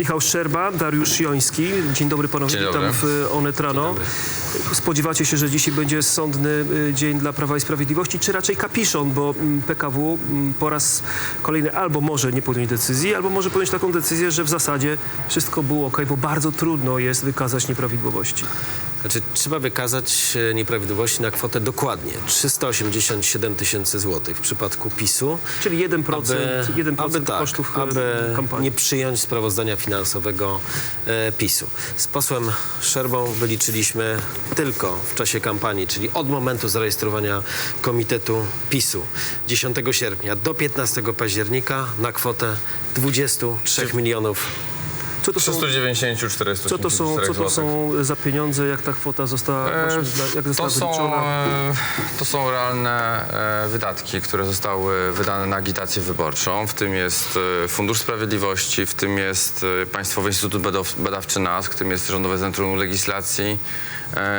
Michał Szczerba, Dariusz Joński. Dzień dobry panowie, Dzień witam dobry. w Onet Rano. Spodziewacie się, że dzisiaj będzie sądny y, dzień dla Prawa i Sprawiedliwości, czy raczej kapiszon, bo mm, PKW mm, po raz kolejny albo może nie podjąć decyzji, albo może podjąć taką decyzję, że w zasadzie wszystko było ok, bo bardzo trudno jest wykazać nieprawidłowości. Znaczy, trzeba wykazać e, nieprawidłowości na kwotę dokładnie 387 tysięcy złotych w przypadku PiSu. Czyli 1%, Aby, 1% aby, tak, kosztów y, aby kampanii. nie przyjąć sprawozdania finansowego e, PiSu. Z posłem Szerbą wyliczyliśmy tylko w czasie kampanii, czyli od momentu zarejestrowania Komitetu PiSu 10 sierpnia do 15 października na kwotę 23 milionów Co to są, 390, 484 co to są, co to są za pieniądze, jak ta kwota została, E, jak została To są, wyliczona? e, to są realne e, wydatki, które zostały wydane na agitację wyborczą. W tym jest e, Fundusz Sprawiedliwości, w tym jest Państwowy Instytut Badaw- Badawczy NASK, w tym jest Rządowe Centrum Legislacji,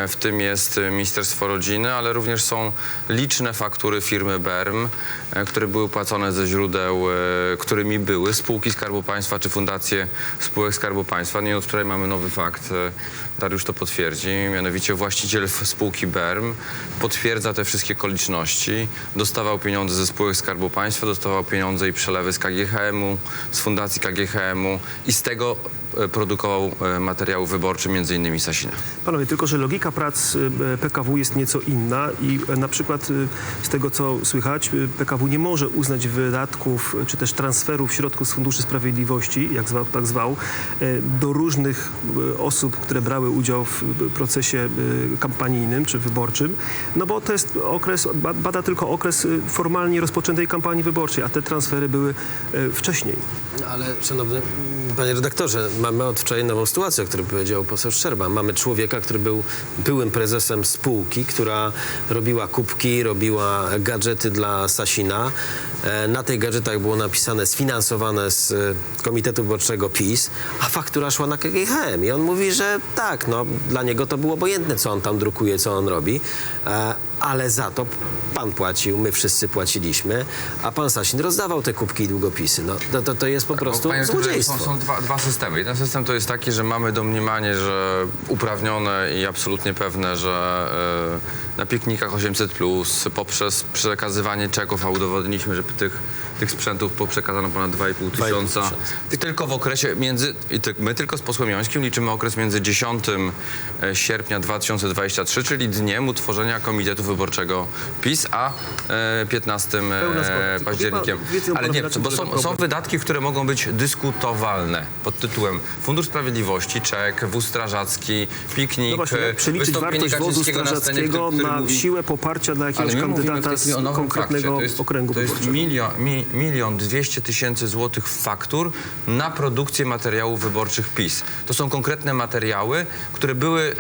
w tym jest e, Ministerstwo Rodziny, ale również są liczne faktury firmy BERM, e, które były płacone ze źródeł, e, którymi były spółki Skarbu Państwa czy fundacje spółek Skarbu Państwa. Nie od wczoraj mamy nowy fakt, e, Dariusz to potwierdzi, mianowicie właściciel spółki BERM potwierdza te wszystkie okoliczności. Dostawał pieniądze ze spółek Skarbu Państwa, dostawał pieniądze i przelewy z KGHM-u, z fundacji KGHM-u i z tego e, produkował e, materiały wyborcze, między innymi Sasina. Panowie, tylko że logika prac y, PKW jest nieco inna i na przykład z tego, co słychać, PKW nie może uznać wydatków czy też transferów środków z Funduszy Sprawiedliwości, jak zwał, tak zwał, do różnych osób, które brały udział w procesie kampanijnym czy wyborczym, no bo to jest okres, ba- bada tylko okres formalnie rozpoczętej kampanii wyborczej, a te transfery były wcześniej. Ale szanowny panie redaktorze, mamy od wczoraj nową sytuację, o której powiedział poseł Szczerba. Mamy człowieka, który był byłym prezesem spółki, która robiła kubki, robiła gadżety dla Sasina. E, Na tych gadżetach było napisane sfinansowane z e, Komitetu Wyborczego PiS, a faktura szła na KGHM. I on mówi, że tak, no dla niego to było obojętne, co on tam drukuje, co on robi, e, ale za to pan płacił, my wszyscy płaciliśmy, a pan Sasin rozdawał te kubki i długopisy. No to, to, to jest po prostu Panie redaktorze, złodziejstwo. Są, są dwa, dwa systemy. Jeden system to jest taki, że mamy domniemanie, że uprawnione i absolutnie pewne, że e, na piknikach 800 plus poprzez przekazywanie czeków, a udowodniliśmy, że tych, tych sprzętów poprzekazano ponad 2,5 tysiąca. tylko w okresie między, i ty, my tylko z posłem Jońskim liczymy okres między 10 sierpnia 2023, czyli dniem utworzenia Komitetu Wyborczego PiS, a e, 15 Pełna zgoda. e, Tylko październikiem. Ale nie, bo są, są wydatki, które mogą być dyskutowalne pod tytułem Fundusz Sprawiedliwości, czek, wóz strażacki, piknik, No właśnie, e, przeliczyć wartość wozu Kaczyńskiego na scenie, strażackiego który- który na mówi- siłę poparcia dla jakiegoś kandydata z konkretnego fakcie. To jest, okręgu To jest wyborczego. milion, mi, milion dwieście tysięcy złotych faktur na produkcję materiałów wyborczych PiS. To są konkretne materiały, które były,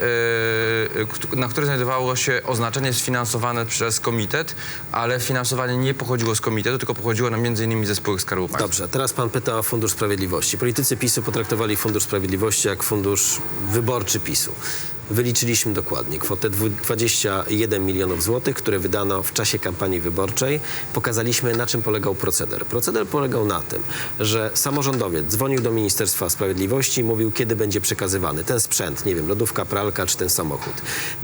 e, kt- na które znajdowało się oznaczenie sfinansowane przez komitet, ale finansowanie nie pochodziło z komitetu, tylko pochodziło na między innymi ze spółek Skarbu Państwa. Dobrze, teraz pan pyta o Fundusz Sprawiedliwości. Politycy PiSu potraktowali Fundusz Sprawiedliwości jak fundusz wyborczy PiSu. Wyliczyliśmy dokładnie kwotę dwu- 21 milionów złotych, które wydano w czasie kampanii wyborczej. Pokazaliśmy, na czym polegał proceder. Proceder polegał na tym, że samorządowiec dzwonił do Ministerstwa Sprawiedliwości i mówił, kiedy będzie przekazywany ten sprzęt, nie wiem, lodówka, pralka czy ten samochód.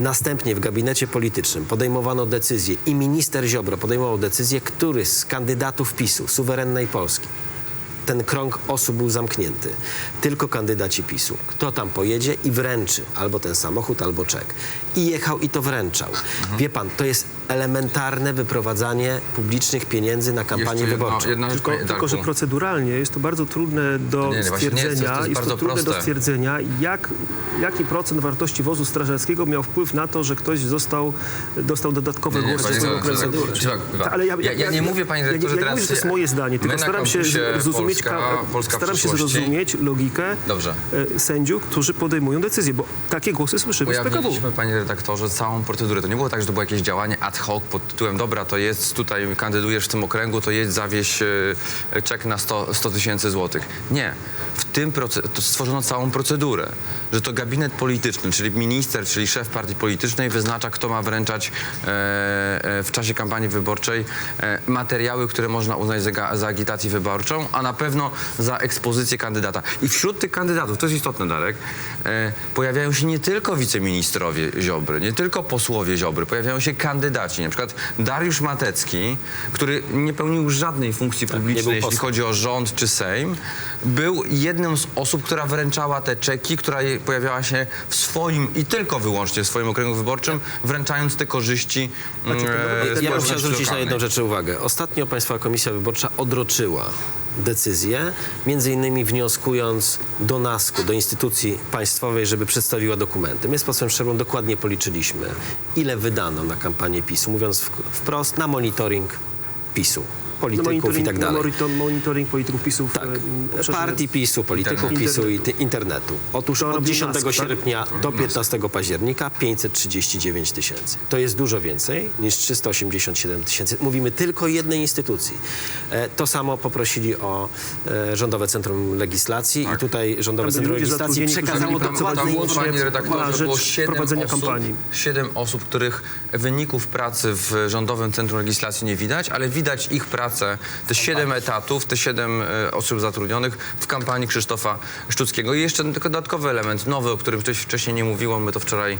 Następnie w gabinecie politycznym podejmowano decyzję i minister Ziobro podejmował decyzję, który z kandydatów PiSu, suwerennej Polski, ten krąg osób był zamknięty. Tylko kandydaci PiSu. Kto tam pojedzie i wręczy albo ten samochód, albo czek. I jechał i to wręczał. Wie pan, to jest elementarne wyprowadzanie publicznych pieniędzy na kampanię jedno- wyborczą. rzecz, Tylko, tylko, że proceduralnie jest to bardzo trudne do Nie, nie, to jest- stwierdzenia. to jest jest bardzo to trudne do proste. stwierdzenia, jak, jaki procent wartości wozu strażackiego miał wpływ na to, że ktoś został, dostał dodatkowe Nie, nie, głosy panie z tego tak, tak, tak. Ta- Ale ja, Ja- ja nie mówię, panie ja, ja, ja teraz- mówię, że to jest moje zdanie, tylko staram się zrozumieć, Polska- ka- Polska staram się zrozumieć logikę Dobrze. e, sędziów, którzy podejmują decyzje, bo takie głosy słyszymy z PKW. Panie redaktorze, całą procedurę. To nie było tak, że to było jakieś działanie ad ad hoc pod tytułem dobra, to jest tutaj, kandydujesz w tym okręgu, to jedź, zawieź e, czek na 100 100 tysięcy złotych. Nie. W tym to stworzono całą procedurę, że to gabinet polityczny, czyli minister, czyli szef partii politycznej wyznacza, kto ma wręczać e, e, w czasie kampanii wyborczej materiały, które można uznać za, za agitację wyborczą, a na pewno za ekspozycję kandydata. I wśród tych kandydatów, to jest istotne, Darek, pojawiają się nie tylko wiceministrowie Ziobry, nie tylko posłowie Ziobry, pojawiają się kandydaci, na przykład Dariusz Matecki, który nie pełnił żadnej funkcji publicznej, był jeśli chodzi o rząd czy Sejm, był jedną z osób, która wręczała te czeki, która je- pojawiała się w swoim i tylko wyłącznie w swoim okręgu wyborczym, wręczając te korzyści mm, e, Ja bym chciał społeczności zwrócić na lokalnej. jedną rzecz uwagę. Ostatnio Państwowa Komisja Wyborcza odroczyła decyzję, między innymi wnioskując do NASK-u, do instytucji państwowej, żeby przedstawiła dokumenty. My z posłem Szczeblą dokładnie policzyliśmy, ile wydano na kampanię PiSu, mówiąc wprost, na monitoring PiSu, polityków i tak dalej. monitoring, monitoring polityków PiSów. Tak, e, partii PiSu, polityków Internetu. PiSu i internetu. Otóż To od robił 10 NASK, tak? sierpnia do 15 października 539 tysięcy. To jest dużo więcej niż 387 tysięcy. Mówimy tylko o jednej instytucji. E, to samo poprosili o e, Rządowe Centrum Legislacji i tutaj Rządowe Centrum Legislacji przekazało dokładnie tam było, wyłącznie panie redaktorze, rzecz było siedem prowadzenia osób, kampanii. siedem osób, których wyników pracy w Rządowym Centrum Legislacji nie widać, ale widać ich pracę, te siedem etatów, te siedem e, osób zatrudnionych w kampanii Krzysztofa Szczuckiego. I jeszcze tylko dodatkowy element, nowy, o którym wcześniej nie mówiło, my to wczoraj,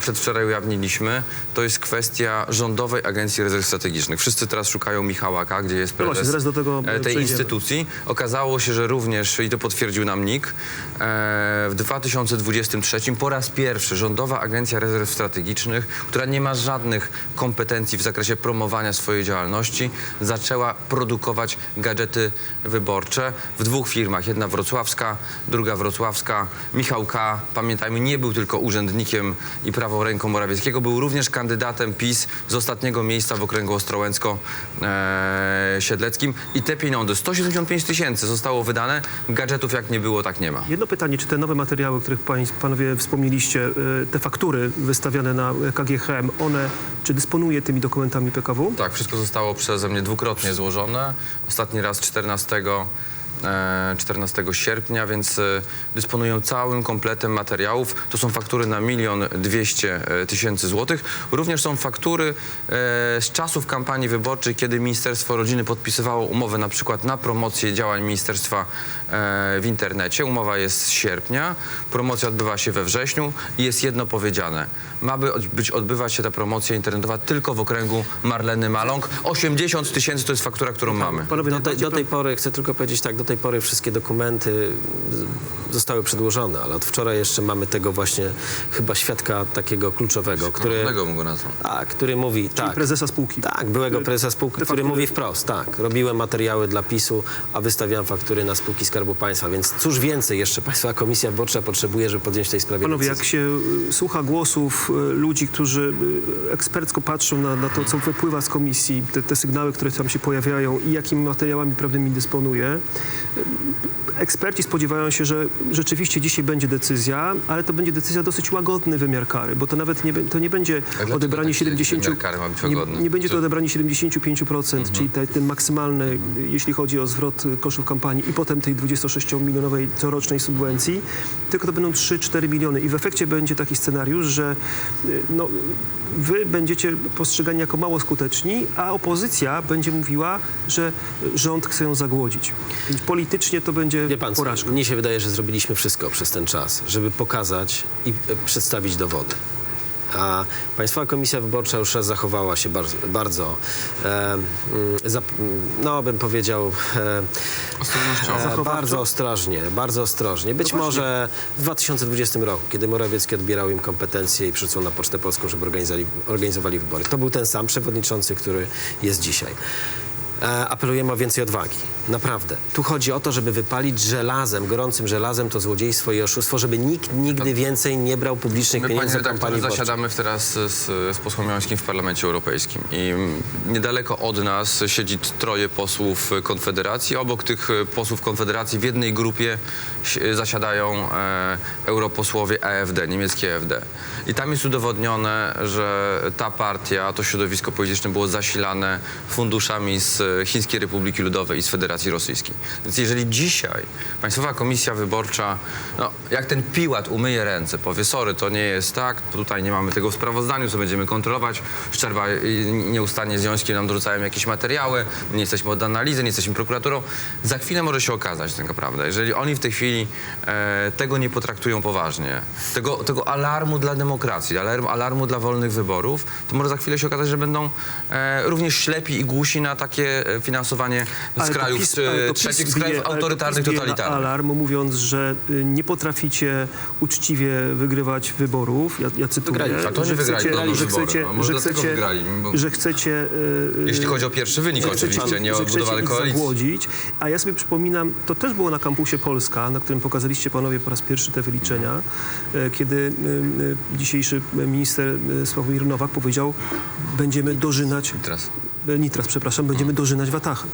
przedwczoraj ujawniliśmy, to jest kwestia Rządowej Agencji Rezerw Strategicznych. Wszyscy teraz szukają Michała K., gdzie jest No prezes zaraz do tego, e, e, tej przejdziemy. instytucji. Okazało się, że również, i to potwierdził nam NIK, e, w 2023 po raz pierwszy Rządowa Agencja Rezerw Strategicznych, która nie ma żadnych kompetencji w zakresie promowania swojej działalności, zaczęła produkować gadżety wyborcze w dwóch firmach. Jedna wrocławska, druga wrocławska. Michał K., pamiętajmy, nie był tylko urzędnikiem i prawą ręką Morawieckiego, był również kandydatem PiS z ostatniego miejsca w okręgu Ostrołęcko-Siedleckim. I te pieniądze, 175 tysięcy zostało wydane, gadżetów jak nie było, tak nie ma. Jedno pytanie, czy te nowe materiały, o których panowie wspomnieliście, e, te faktury wystawiane na KGHM, one, czy dysponuje tymi dokumentami PKW? Tak, wszystko zostało przeze mnie dwukrotnie złożone. Ostatni raz 14, e, 14 sierpnia, więc e, dysponują całym kompletem materiałów. To są faktury na milion dwieście e, tysięcy złotych. Również są faktury e, z czasów kampanii wyborczej, kiedy Ministerstwo Rodziny podpisywało umowę na przykład na promocję działań ministerstwa e, w internecie. Umowa jest z sierpnia, promocja odbywa się we wrześniu i jest jedno powiedziane. Ma być odbywać się ta promocja internetowa tylko w okręgu Marleny Maląg. 80 tysięcy to jest faktura, którą mamy. Panowie, Do tej, do tej pory, chcę tylko powiedzieć tak, do tej pory wszystkie dokumenty zostały przedłożone, ale od wczoraj jeszcze mamy tego właśnie chyba świadka takiego kluczowego, który, go nazwał? a, który mówi, tak, prezesa spółki. tak, byłego prezesa spółki, który mówi wprost, tak, robiłem materiały dla PiSu, a wystawiałem faktury na spółki Skarbu Państwa, więc cóż więcej jeszcze Państwowa Komisja Wyborcza potrzebuje, żeby podjąć tej sprawie Panowie, jak decyzję. się y, słucha głosów y, ludzi, którzy y, ekspercko patrzą na, na to, co wypływa z komisji, te, te sygnały, które tam się pojawiają i jakimi materiałami prawnymi dysponuje, って。Eksperci spodziewają się, że rzeczywiście dzisiaj będzie decyzja, ale to będzie decyzja dosyć łagodny wymiar kary, bo to nawet nie, to nie będzie odebranie taki 70... wymiar kary ma być nie, nie będzie to odebranie 75%, czyli te, ten maksymalny, y, jeśli chodzi o zwrot kosztów kampanii i potem tej 26-milionowej corocznej subwencji, tylko to będą 3-4 miliony. I w efekcie będzie taki scenariusz, że y, no, wy będziecie postrzegani jako mało skuteczni, a opozycja będzie mówiła, że rząd chce ją zagłodzić. Więc politycznie to będzie Wie pan, porażka. mnie się wydaje, że zrobiliśmy wszystko przez ten czas, żeby pokazać i e, przedstawić dowody. A Państwowa Komisja Wyborcza już raz zachowała się bardzo, bardzo e, no bym powiedział, e, e, bardzo ostrożnie, bardzo ostrożnie. Być może w 2020 roku, kiedy Morawiecki odbierał im kompetencje i przysłał na Pocztę Polską, żeby organizowali, organizowali wybory. To był ten sam przewodniczący, który jest dzisiaj. E, apelujemy o więcej odwagi. Naprawdę. Tu chodzi o to, żeby wypalić żelazem, gorącym żelazem to złodziejstwo i oszustwo, żeby nikt nigdy więcej nie brał publicznych My, panie pieniędzy na redaktorze, kampanię wyborczą. zasiadamy teraz z, z posłem Jońskim w Parlamencie Europejskim i niedaleko od nas siedzi troje posłów Konfederacji. Obok tych posłów Konfederacji w jednej grupie si- zasiadają e, europosłowie AfD, niemieckie AfD. I tam jest udowodnione, że ta partia, to środowisko polityczne było zasilane funduszami z Chińskiej Republiki Ludowej i z Federacji Rosyjskiej. Więc jeżeli dzisiaj Państwowa Komisja Wyborcza, no, jak ten piłat umyje ręce, powie, sorry, to nie jest tak, tutaj nie mamy tego w sprawozdaniu, co będziemy kontrolować, Szczerba i nieustannie z Jońskim nam dorzucają jakieś materiały, nie jesteśmy od analizy, nie jesteśmy prokuraturą. Za chwilę może się okazać tak naprawdę, jeżeli oni w tej chwili e, tego nie potraktują poważnie, tego, tego alarmu dla demokracji, alarm, alarmu dla wolnych wyborów, to może za chwilę się okazać, że będą e, również ślepi i głusi na takie e, finansowanie z krajów PiS- trzecich, z krajów bije- ale to autorytarnych, PiS bije na totalitarnych. alarm, mówiąc, że y, nie potraficie uczciwie wygrywać wyborów. Ja, ja cytuję. Wygrali. A to nie że wygrali chcecie, że chcecie, No, może że chcecie, wygrali, bo- że chcecie y, Jeśli chodzi o pierwszy wynik chcecie- oczywiście, nie o że chcecie budowanie ich koalicji. zagłodzić. A ja sobie przypominam, to też było na kampusie Polska, na którym pokazaliście panowie po raz pierwszy te wyliczenia, e, kiedy y, y, dzisiejszy minister y, Sławomir Nowak powiedział, będziemy dożynać, Teraz. e, Nitras, przepraszam, będziemy dożynać watachy.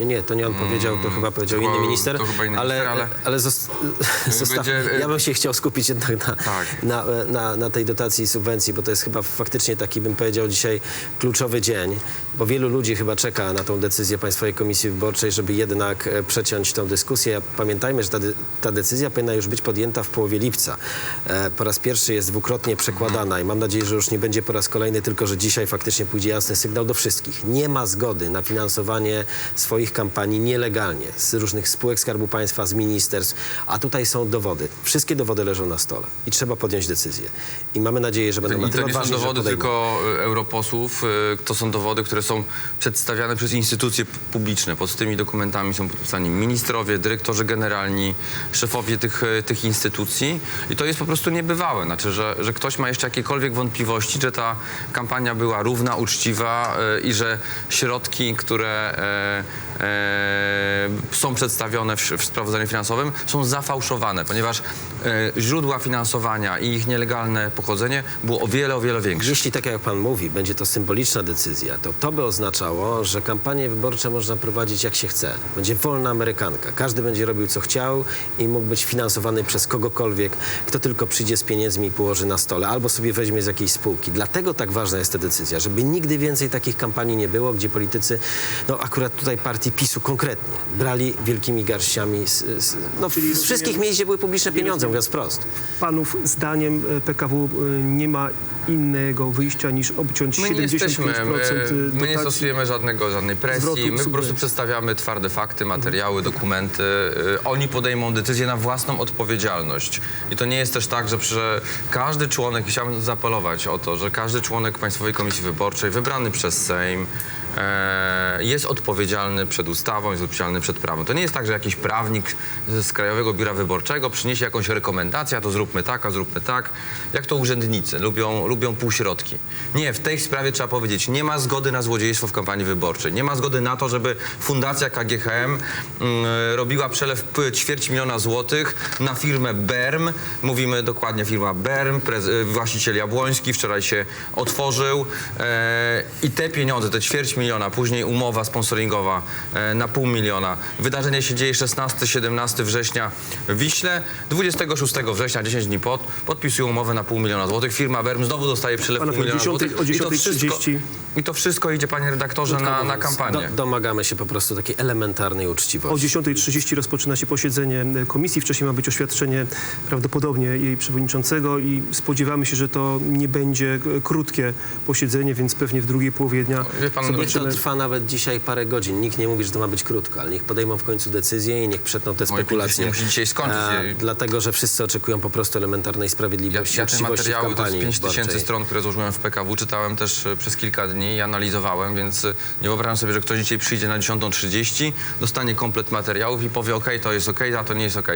Nie, nie, to nie on powiedział, to chyba powiedział inny minister. to chyba inny ale, minister, ale- ale zost, zostaw, Będzie, e, ja bym się chciał skupić jednak na, Tak. na, na, na tej dotacji i subwencji, bo to jest chyba faktycznie taki, bym powiedział, dzisiaj kluczowy dzień, bo wielu ludzi chyba czeka na tą decyzję Państwowej Komisji Wyborczej, żeby jednak e, przeciąć tą dyskusję. Pamiętajmy, że ta, de- ta decyzja powinna już być podjęta w połowie lipca. E, po raz pierwszy jest dwukrotnie przekładana i mam nadzieję, że już nie będzie po raz kolejny, tylko że dzisiaj faktycznie pójdzie jasny sygnał do wszystkich. Nie ma zgody na finansowanie swoich kampanii nielegalnie z różnych spółek Skarbu Państwa, z ministerstw, a tutaj są dowody. Wszystkie dowody leżą na stole i trzeba podjąć decyzję. I mamy nadzieję, że będą na I to nie są dowody tylko e, europosłów, e, to są dowody, które są przedstawiane przez instytucje publiczne. Pod tymi dokumentami są podpisani ministrowie, dyrektorzy generalni, szefowie tych, e, tych instytucji i to jest po prostu niebywałe. Znaczy, że, że ktoś ma jeszcze jakiekolwiek wątpliwości, że ta kampania była równa, uczciwa i że środki, które są przedstawione w, w sprawozdaniu finansowym są zafałszowane, ponieważ e, źródła finansowania i ich nielegalne pochodzenie było o wiele, o wiele większe. Jeśli, tak jak pan mówi, będzie to symboliczna decyzja, to to by oznaczało, że kampanie wyborcze można prowadzić jak się chce. Będzie wolna amerykanka. Każdy będzie robił co chciał i mógł być finansowany przez kogokolwiek, kto tylko przyjdzie z pieniędzmi i położy na stole, albo sobie weźmie z jakiejś spółki. Dlatego tak ważna jest ta decyzja, żeby nigdy więcej takich kampanii nie było, gdzie politycy, no akurat tutaj partii PiSu konkretnie, brali wielkimi garściami z, z, no, Czyli z wszystkich miejsc, gdzie były publiczne pieniądze, mówiąc wprost. Panów zdaniem e, PKW e, nie ma innego wyjścia niż obciąć My nie 75% jesteśmy, my, my nie stosujemy żadnego, żadnej presji. My po prostu przedstawiamy twarde fakty, materiały, dokumenty. Oni podejmą decyzję na własną odpowiedzialność. I to nie jest też tak, że, że każdy członek, i chciałbym zaapelować o to, że każdy członek Państwowej Komisji Wyborczej wybrany przez Sejm e, jest odpowiedzialny przed ustawą, jest odpowiedzialny przed prawem. To nie jest tak, że jakiś prawnik z Krajowego Biura Wyborczego przyniesie jakąś rekomendację, a to zróbmy tak, a zróbmy tak. Jak to urzędnicy lubią, lubią półśrodki. Nie, w tej sprawie trzeba powiedzieć, nie ma zgody na złodziejstwo w kampanii wyborczej. Nie ma zgody na to, żeby Fundacja KGHM mm, robiła przelew ćwierć miliona złotych na firmę BERM. Mówimy dokładnie firma BERM, y, właściciel Jabłoński wczoraj się otworzył e, i te pieniądze, te ćwierć miliona, później umowa sponsoringowa e, na pół miliona. Wydarzenie się dzieje 16-17 września w Wiśle. 26 września, 10 dni pod, podpisują umowę na pół miliona złotych. Firma BERM znowu dostaje przelew pół miliona 10 złotych. o I to wszystko, 10:30. I to wszystko idzie, panie redaktorze, na, na kampanię. Do, domagamy się po prostu takiej elementarnej O uczciwości. 10.30 rozpoczyna się posiedzenie e, komisji. Wcześniej ma być oświadczenie prawdopodobnie jej przewodniczącego i spodziewamy się, że to nie będzie e, krótkie posiedzenie, więc pewnie w drugiej połowie dnia Wie pan, to zobaczymy. trwa nawet dzisiaj parę godzin. Nikt nie mówi, że to ma być krótko, ale niech podejmą w końcu decyzję i niech przetną te Moje spekulacje. pięć musi dzisiaj skończyć. E, dlatego, że wszyscy oczekują po prostu elementarnej Ja, sprawiedliwości, ja te uczciwości w materiały, to jest kampanii 5 tysięcy stron, które złożyłem w PKW, czytałem też e, przez kilka dni i analizowałem, więc e, nie wyobrażam sobie, że ktoś dzisiaj przyjdzie na 10.30, dostanie komplet materiałów i powie, ok, to jest ok, a to nie jest ok.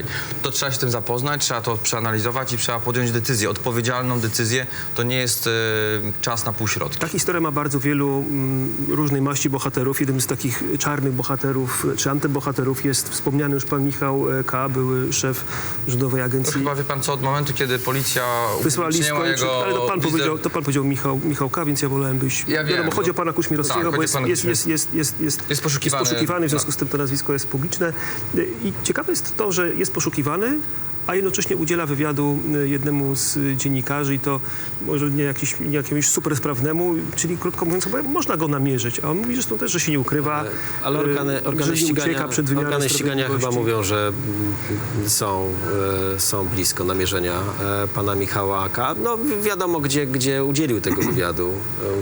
To trzeba się z tym zapoznać, trzeba to przeanalizować i trzeba podjąć decyzję, odpowiedzialną decyzję. To nie jest e, czas na półśrodki. Ta historia ma bardzo wielu mm, różnych różnej maści bohaterów. Jednym z takich czarnych bohaterów, czy antybohaterów jest wspomniany już pan Michał e, K., były szef Rządowej To Agencji chyba wie pan co, od momentu, kiedy policja Wysłali upubliczniła skończyć, jego ale to pan, powiedział, to pan powiedział Michał, Michał K., więc ja wolałem być... Ja wiem, wiadomo, chodzi no. o pana Kuśmierowskiego, Tak, bo chodzi jest, jest, jest, jest, jest, jest, Jest poszukiwany. poszukiwany, w związku No. z tym to nazwisko jest publiczne. I ciekawe jest to, że jest poszukiwany, a jednocześnie udziela wywiadu y, jednemu z y, dziennikarzy i to może nie, jakiś, nie jakiemuś super sprawnemu, czyli krótko mówiąc, bo można go namierzyć, a on mówi zresztą też, że się nie ukrywa, Ale y, organy, organy ścigania, przed organy ścigania chyba mówią, że mm, są, e, są blisko namierzenia e, pana Michała K. No wi- wiadomo, gdzie, gdzie udzielił tego wywiadu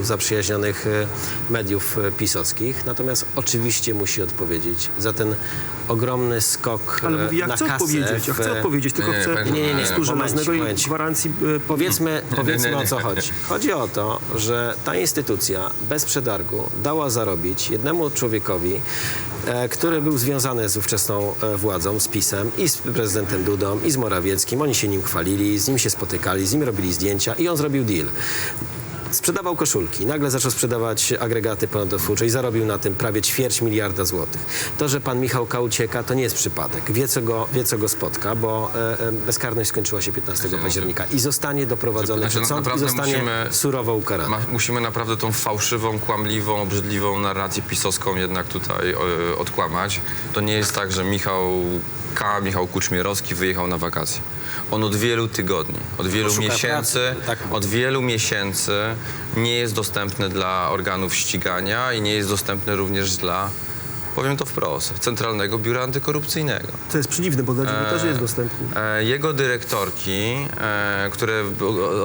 e, zaprzyjaźnionych e, mediów e, pisowskich. Natomiast oczywiście musi odpowiedzieć za ten ogromny skok Ale e, mówi, ja na chcę kasę odpowiedzieć, ja w- chcę odpowiedzieć, tylko Nie, nie, chcę nie, nie, nie, momencik, momencik. gwarancji y, Powiedzmy, powiedzmy nie, nie. o co chodzi. Chodzi o to, że ta instytucja bez przetargu dała zarobić jednemu człowiekowi, e, który był związany z ówczesną e, władzą, z PiSem i z prezydentem Dudą i z Morawieckim. Oni się nim chwalili, z nim się spotykali, z nim robili zdjęcia i on zrobił deal. Sprzedawał koszulki, nagle zaczął sprzedawać agregaty prądotwórcze i zarobił na tym prawie ćwierć miliarda złotych. To, że pan Michał K. ucieka, to nie jest przypadek. Wie, co go, wie, co go spotka, bo e, e, bezkarność skończyła się 15 października i zostanie doprowadzony Znaczy, przed sąd i zostanie musimy- surowo ukarany. Ma, musimy naprawdę tą fałszywą, kłamliwą, obrzydliwą narrację pisowską jednak tutaj e, odkłamać. To nie jest tak, że Michał K., Michał Kuczmierowski wyjechał na wakacje. On od wielu tygodni, od wielu Poszuka miesięcy, pracy, tak. od wielu miesięcy nie jest dostępny dla organów ścigania i nie jest dostępny również dla, powiem to wprost, Centralnego Biura Antykorupcyjnego. To jest przedziwne, bo dla dziennikarzy jest dostępny. E, Jego dyrektorki, e, które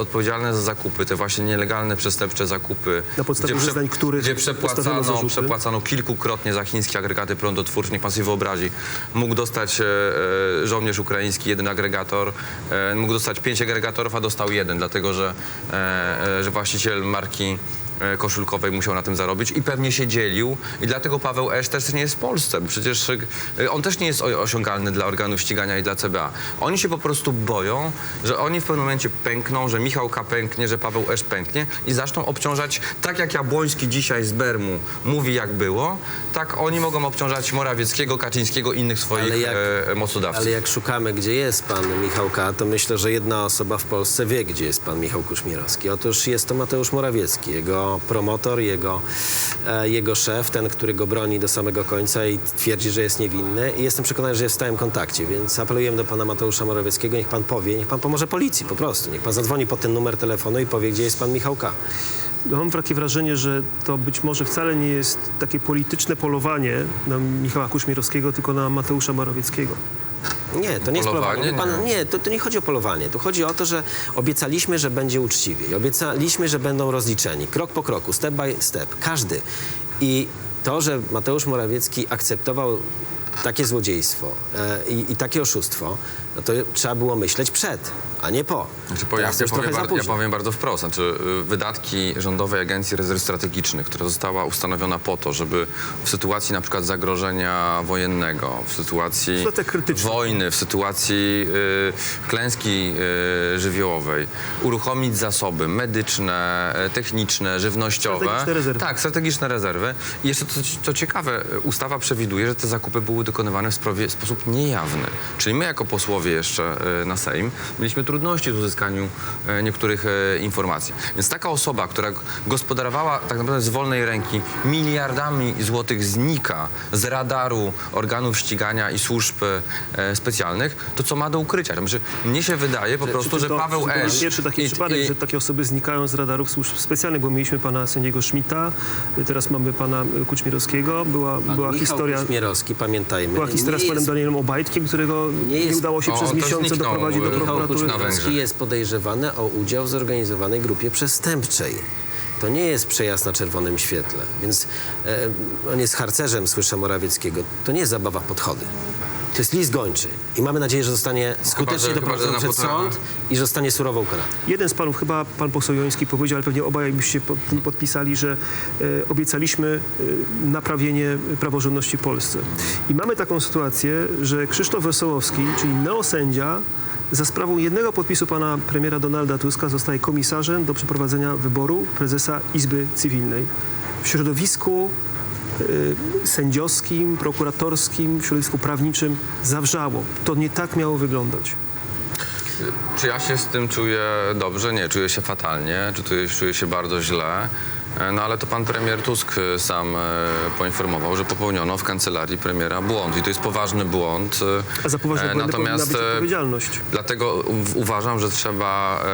odpowiedzialne za zakupy, te właśnie nielegalne, przestępcze zakupy, Na podstawie zeznań których gdzie postawiono przepłacano, zarzuty. przepłacano kilkukrotnie za chińskie agregaty prądotwórcze, niech pan sobie wyobrazi, mógł dostać e, e, żołnierz ukraiński jeden agregator, e, mógł dostać pięć agregatorów, a dostał jeden, dlatego że, e, e, że właściciel marki e, koszulkowej musiał na tym zarobić i pewnie się dzielił i dlatego Paweł Esz też nie jest w Polsce. Przecież e, on też nie jest o- osiągalny dla organów ścigania i dla CBA. Oni się po prostu boją, że oni w pewnym momencie pękną, że Michał K. pęknie, że Paweł Esz pęknie i zaczną obciążać, tak jak Jabłoński dzisiaj z Bermu mówi jak było, tak oni mogą obciążać Morawieckiego, Kaczyńskiego i innych swoich Ale jak- e, mocodawców. Ale jak szukamy, gdzie jest pan Michał K., to myślę, że jedna osoba w Polsce wie, gdzie jest pan Michał Kuszmierowski. Otóż jest to Mateusz Morawiecki, jego promotor, jego, e, jego szef, ten, który go broni do samego końca i twierdzi, że jest niewinny. I jestem przekonany, że jest w stałym kontakcie, więc apelujemy do pana Mateusza Morawieckiego, niech pan powie, niech pan pomoże policji po prostu. Niech pan zadzwoni po ten numer telefonu i powie, gdzie jest pan Michał K. No, Mam takie wrażenie, że to być może wcale nie jest takie polityczne polowanie na Michała Kuśmierowskiego, tylko na Mateusza Morawieckiego. Nie, to nie jest Polowanie? Pan, nie, to, to nie chodzi o polowanie. Tu chodzi o to, że obiecaliśmy, że będzie uczciwie. Obiecaliśmy, że będą rozliczeni. Krok po kroku, step by step. Każdy. I to, że Mateusz Morawiecki akceptował takie złodziejstwo e, i, i takie oszustwo, no to trzeba było myśleć przed, a nie po. Znaczy, Teraz ja, już powiem bar- ja powiem bardzo wprost. Znaczy, y, wydatki Rządowej Agencji Rezerw Strategicznych, która została ustanowiona po to, żeby w sytuacji na przykład zagrożenia wojennego, w sytuacji wojny, w sytuacji y, klęski y, żywiołowej, uruchomić zasoby medyczne, e, techniczne, żywnościowe. Strategiczne rezerwy. Tak, strategiczne rezerwy. I jeszcze to, co ciekawe, ustawa przewiduje, że te zakupy były dokonywane w sprawie, sposób niejawny. Czyli my jako posłowie jeszcze e, na Sejm mieliśmy trudności w uzyskaniu e, niektórych e, informacji. Więc taka osoba, która gospodarowała tak naprawdę z wolnej ręki miliardami złotych znika z radaru organów ścigania i służb specjalnych, to co ma do ukrycia? Znaczy, mnie się wydaje po prostu, Czy że Paweł czy to Esz... jest pierwszy taki i- przypadek, i- że takie osoby znikają z radarów służb specjalnych, bo mieliśmy pana sędziego Schmidta, teraz mamy pana Kućmierowskiego, była, Pan była Michał historia... Kuśmierowski, pamiętajmy, Była historia nie z panem jest Danielem Obajtkiem, którego nie, jest- udało się O, przez miesiące zniknął, doprowadzić do Michał prokuratury. Kuczmierowski jest podejrzewany o udział w zorganizowanej grupie przestępczej. To nie jest przejazd na czerwonym świetle. Więc e, on jest harcerzem, słyszę Morawieckiego. To nie jest zabawa w podchody. To jest list gończy. I mamy nadzieję, że zostanie skutecznie że- chyba, doprowadzony że na przed potra- sąd i że zostanie surowo ukarany. Jeden z panów, chyba pan poseł Joński powiedział, ale pewnie obaj byście podpisali, że e, obiecaliśmy e, naprawienie praworządności w Polsce. I mamy taką sytuację, że Krzysztof Wesołowski, czyli neosędzia, za sprawą jednego podpisu pana premiera Donalda Tuska zostaje komisarzem do przeprowadzenia wyboru prezesa Izby Cywilnej. w środowisku sędziowskim, prokuratorskim, w środowisku prawniczym zawrzało. To nie tak miało wyglądać. Czy ja się z tym czuję dobrze? Nie, czuję się fatalnie, czy czuję, czuję się bardzo źle. E, No ale to pan premier Tusk e, sam e, poinformował, że popełniono w kancelarii premiera błąd i to jest poważny błąd. A za poważne błędy powinna być odpowiedzialność. Dlatego uważam, że trzeba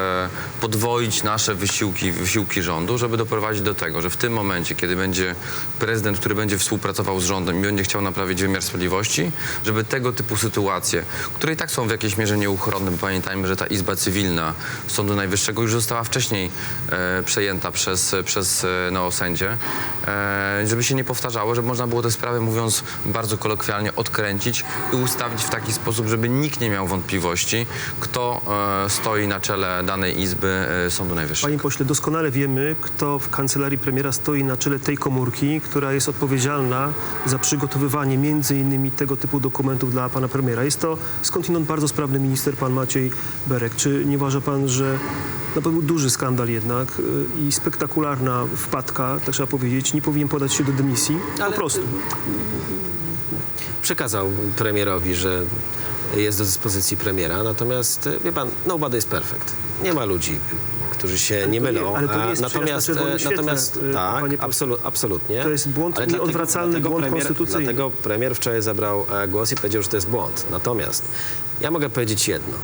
podwoić nasze wysiłki, wysiłki rządu, żeby doprowadzić do tego, że w tym momencie, kiedy będzie prezydent, który będzie współpracował z rządem i będzie chciał naprawić wymiar sprawiedliwości, żeby tego typu sytuacje, które i tak są w jakiejś mierze nieuchronne, bo pamiętajmy, że ta Izba Cywilna Sądu Najwyższego już została wcześniej przejęta przez, przez e, neosędzie, e, żeby się nie powtarzało, żeby można było te sprawy, mówiąc bardzo kolokwialnie, odkręcić i ustawić w taki sposób, żeby nikt nie miał wątpliwości, kto e, stoi na czele danej Izby e, Sądu Najwyższego. Panie pośle, doskonale wiemy, kto w kancelarii premiera stoi na czele tej komórki, która jest odpowiedzialna za przygotowywanie między innymi tego typu dokumentów dla pana premiera. Jest to skądinąd bardzo sprawny minister, pan Maciej Berek. Czy nie uważa pan, że no to był duży skandal jednak y, i spektakularna wpadka, tak trzeba powiedzieć, nie powinien podać się do dymisji? Ale- Po prostu. Przekazał premierowi, że jest do dyspozycji premiera, natomiast e, wie pan, nobody is perfect. Nie ma ludzi, którzy się nie mylą. ale to nie jest natomiast, przejazd na e, świetle, natomiast e, tak, absolu, absolutnie. To jest błąd Ale nieodwracalny, błąd premier, konstytucyjny. Dlatego premier wczoraj zabrał e, głos i powiedział, że to jest błąd. Natomiast ja mogę powiedzieć jedno.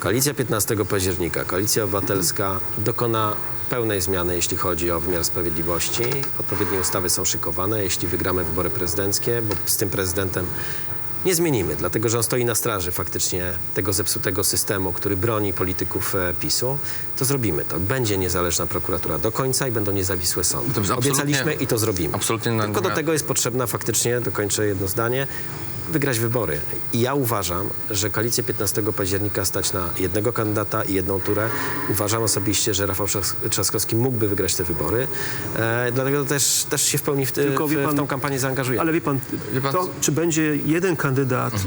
Koalicja 15 października, Koalicja Obywatelska dokona pełnej zmiany, jeśli chodzi o wymiar sprawiedliwości. Odpowiednie ustawy są szykowane, jeśli wygramy wybory prezydenckie, bo z tym prezydentem nie zmienimy, dlatego że on stoi na straży faktycznie tego zepsutego systemu, który broni polityków e, PiSu, to zrobimy to. Będzie niezależna prokuratura do końca i będą niezawisłe sądy. Obiecaliśmy i to zrobimy. absolutnie Tylko do tego jest potrzebna faktycznie, dokończę jedno zdanie, wygrać wybory. I ja uważam, że koalicję 15 października stać na jednego kandydata i jedną turę. Uważam osobiście, że Rafał Trzas- Trzaskowski mógłby wygrać te wybory. E, dlatego też, też się w pełni w, Tylko w, wie w pan- tą kampanię zaangażuję. Ale wie pan, Wie pan- to czy będzie jeden kandydat, y,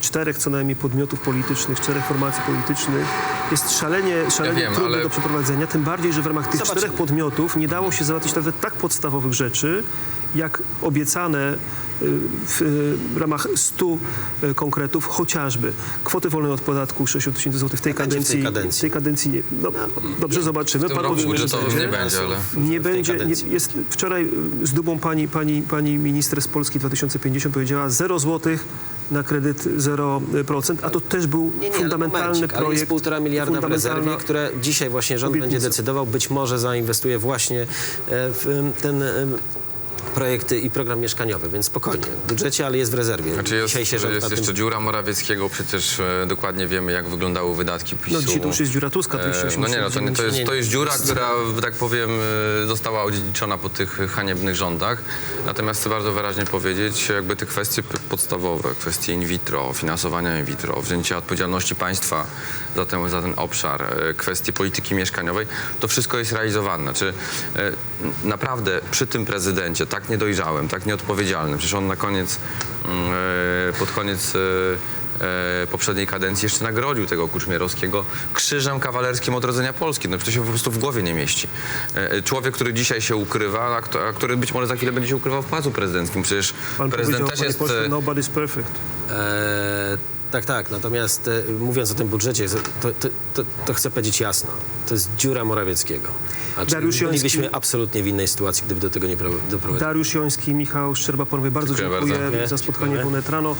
czterech co najmniej podmiotów politycznych, czterech formacji politycznych, jest szalenie, szalenie wiem, trudne ale- do przeprowadzenia, tym bardziej, że w ramach tych Zobaczymy. czterech podmiotów nie dało się załatwić nawet tak podstawowych rzeczy, jak obiecane w, ramach 100 y, konkretów, chociażby kwoty wolnej od podatku 60 tysięcy złotych w tej tej kadencji. W tej kadencji nie, no, dobrze zobaczymy. W tym Pan roku powie, że nie będzie, ale... nie tej będzie, nie, jest, wczoraj y, z dumą pani, pani, pani minister z Polski 2050 powiedziała 0 złotych na kredyt 0%, a to też był Nie, nie, fundamentalny ale momencik, projekt. Ale jest półtora miliarda w rezerwie, które dzisiaj właśnie rząd obietnica. będzie decydował. Być może zainwestuje właśnie e, w ten em, projekt i program mieszkaniowy, więc spokojnie. W budżecie, ale jest w rezerwie. Znaczy jest, dzisiaj się rząd jest tym... jeszcze dziura Morawieckiego, przecież e, dokładnie wiemy, jak wyglądały wydatki PiSu. No dzisiaj to już jest dziura Tuska, E, 280 No nie, no to, nie, to, jest, nie, to jest dziura, która, że tak powiem, e, została odziedziczona po tych haniebnych rządach. Natomiast chcę bardzo wyraźnie powiedzieć, jakby te kwestie podstawowe, kwestie in vitro, finansowania in vitro, wzięcia odpowiedzialności państwa za ten, za ten obszar, e, kwestie polityki mieszkaniowej, to wszystko jest realizowane. Znaczy, e, naprawdę przy tym prezydencie, tak niedojrzałym, tak nieodpowiedzialnym, przecież on na koniec, mm, e, pod koniec e, e, poprzedniej kadencji jeszcze nagrodził tego Kuczmierowskiego krzyżem kawalerskim odrodzenia Polski. No przecież to się po prostu w głowie nie mieści. Człowiek, który dzisiaj się ukrywa, a, który być może za chwilę będzie się ukrywał w Pałacu Prezydenckim. Przecież Pan prezydent też jest... pośle, nobody's perfect. E, tak, tak. Natomiast e, mówiąc o tym budżecie, to, to, to, to chcę powiedzieć jasno. To jest dziura Morawieckiego. A Dariusz czyli bylibyśmy Joński- absolutnie w innej sytuacji, gdyby do tego nie pro- doprowadziło. Dariusz Joński, Michał Szczerba, panowie, bardzo Dziękuję dziękuję, bardzo. za spotkanie w Onet Rano.